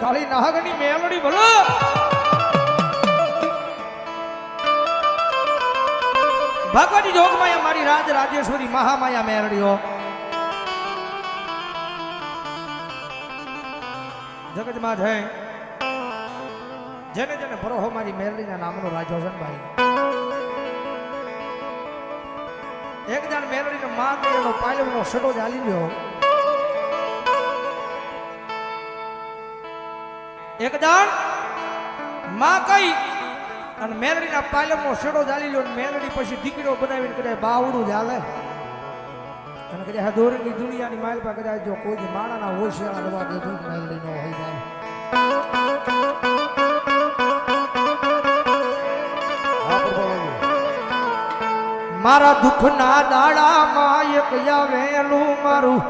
કાળી નાહગની મેલડી ભલો ભગવતી જોગમાયા મારી રાજ રાજેશ્વરી મહામાયા મેલડીઓ. જગતમાં છે જેને જેને ભરોહો મારી મેલડીના નામનો રાજો છે ભાઈ. એક જણ મેલડીને માં એનો પાયલવનો સડો ચાલી ગયો એક જણમાં કઈ અને મેલડીના પાયલમનો સડો ચાલી લ્યો અને મેલડી પછી દીકરીઓ બનાવીને કદાચ બાવડું ચાલે અને કદાચ આ દોરંગી દુનિયાની માલ પર કદાચ જો કોઈ માણાના હોશિયાર રવા દેતું મેલડી નો હોય જાય. હા પ્રભુ. મારા દુઃખના દાડામાં એક આવેલું મારું.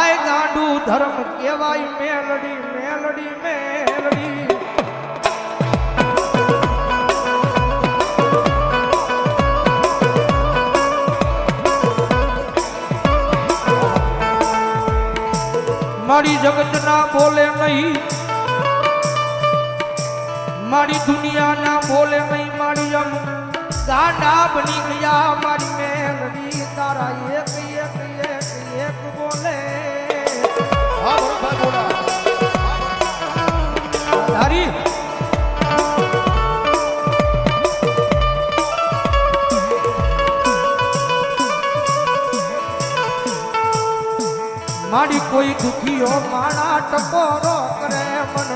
આય ગાંડું ધર્મ કહેવાય મેલડી મેલડી મારી જગત ના બોલે નહીં. મારી દુનિયા ના બોલે નહીં, મારી અમ ગાંડા બની ગયા, મારી મેલડી તારા એક એક એક એક બોલે. ભરતભાઈ કોઈ દુખીઓ માણા ટપોરો કરે મન.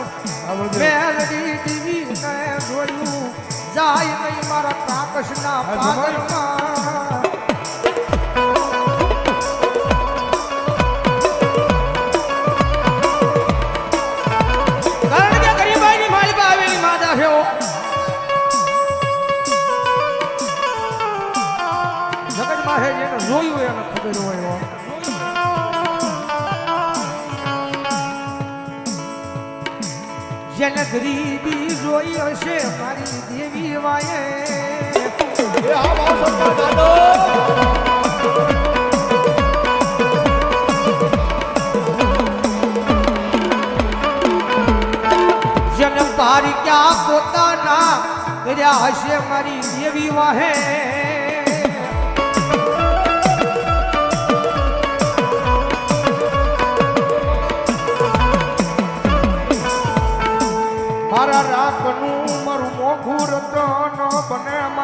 મેલડી ટીવી ને જોયું જાય નહીં મારા કાકશના પાગલમાં. જેને ગરીબી જોઈ હશે મારી દેવી વાયે. જન્મ તારી ક્યાં પોતાના કર્યા હશે મારી દેવી વાહે.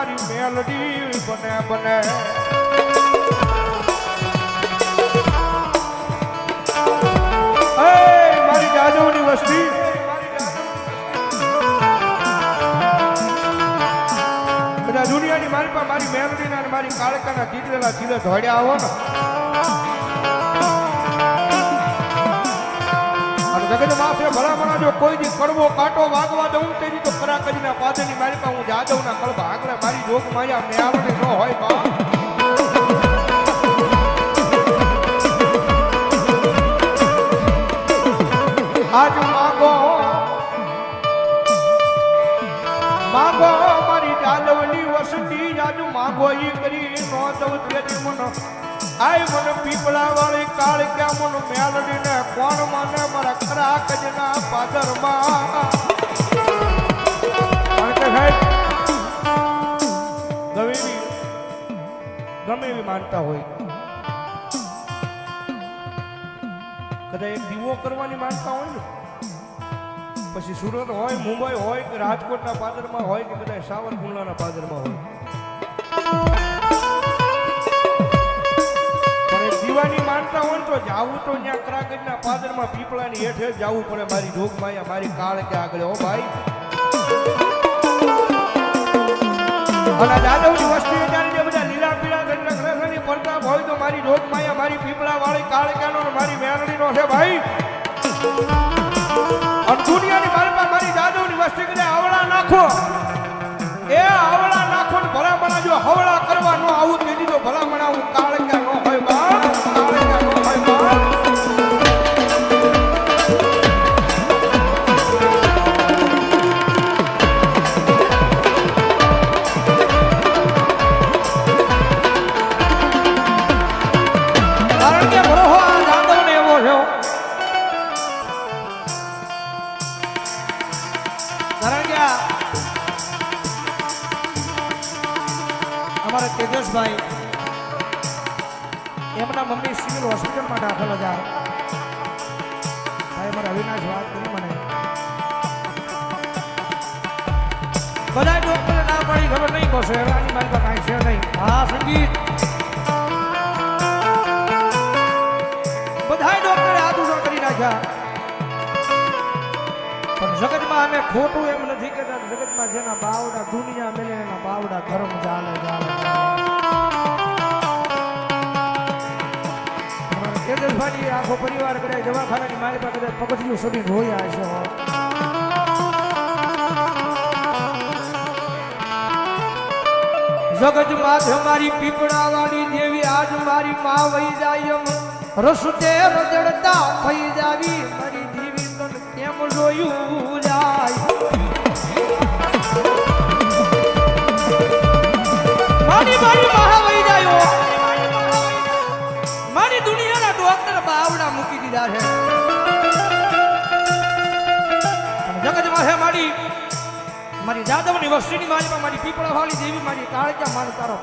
મારી મેલડી બને બને. મારી જાદવની વસ્તી. બધા દુનિયાની મારી પાસે મારી મેલડીના મારી કાળકાના ચીતરેલા ચીલે ધોડ્યા આવો ને. જગત માથે ભલામણા જો કોઈ દી કડવો કાંટો વાગવા દઉં તેની તો ખરા કરીને પાછળની મારી પાસે હું જાદવના કડવા આગળ મારી જોગ માર્યા મેં આવડે ન હોય બા. આજ માગો માગો મારી જાદવની વસતી, આજ માગો ઈ કરી નો દઉં તેરી મન. આય મન પીપળા વાળી કાળ ક્યાં મન મેલડી ને કોણ કજના પાદરમાં. ગમે એવી ગમે એવી માનતા હોય. કદાચ એક દીવો કરવાની માનતા હોય ને? પછી સુરત હોય, મુંબઈ હોય કે રાજકોટના પાદરમાં હોય કે કદાચ સાવરકુંડલાના પાદરમાં હોય. તો જાવું તો ત્યાં કરાગજના પાદરમાં પીપળાની હેઠે જાવું પડે. મારી જોગમાયા મારી કાળ કે આગળ. હો ભાઈ. અને આ જાદવની વસ્તી જે બધા લીલા પીળા ગ્રહની પ્રતાપ હોય તો મારી જોગમાયા મારી પીપળા વાળી કાળકાનો મારી મેરણીનો છે ભાઈ. અને દુનિયાની દાદવ મારી જાદવની વસ્તી કદાચ આવડા નાખો. એ આવડા નાખો ને ભલામણા જો હવળા કરવા ન આવું તેથી તો ભલામણા હું અમારા એમના મમ્મી સિવિલ હોસ્પિટલમાં દાખલ હતા ભાઈ અમારા અવિનાશ વાત કરી મને. બધા ડોક્ટરે ના પાડી ખબર નહીં કહો એવાની મારી પાસે કાંઈ છે નહીં. હા સંગીત. બધા ડોક્ટરે હાથ ઊભો કરી નાખ્યા. જગતમાં અમે ખોટું એમ નથી કહેતા. જગતમાં જેના બાવડા દુનિયા મેલે, એના બાવડા ધર્મ ચાલે ચાલે. તેજસભાઈ આખો પરિવાર કદાચ દવાખાનાની મારી પાસે કદાચ પગથિયું સુધી રોયા છે મારી પીપળા વાળી દેવી, આજ મારી મા વહી જાય રસતે રજડતા થઈ જાવી, મારી મારી મારી મહા વહી જાય. મારી દુનિયાના ડોક્ટર મૂકી દીધા છે. અને જગત મારી મારી જાદવની વસ્તીની માલિકા, મારી પીપળા વાળી દેવી, મારી કાળજા મારો તારો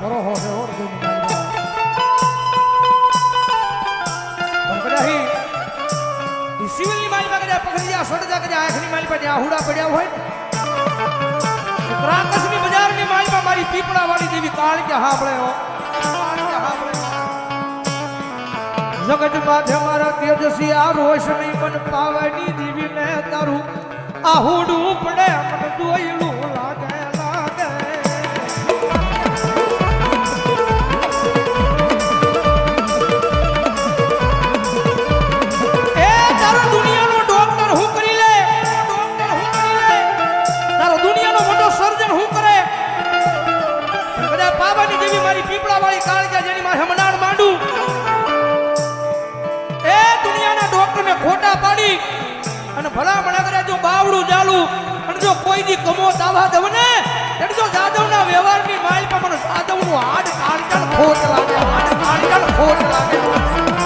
ઓર દેવી કદાચ પકડી ગયા સડજા કદાચ આંખની માલિકા જ્યાં હુડા પડ્યા હોય ને ત્રાકસની બજારની માલિકા મારી પીપળા વાળી દેવી કે હાંભળે હો. જગત માથે મારા તેજસી આ રોશની મન પાવાની દીવી ને તારું આહુડું પડે, મન જોયેલું દુનિયાના ખોટા પાડી. અને ભલામણ કરે, જો બાવડું ચાલુ અને જો કોઈ દી કમો દાવા દવ ને એટલે જો જાદવના વ્યવહારની પર મને જાદવનું હાડ કાંટણ ખોટ લાગે, હાડ કાંટણ ખોટ લાગે.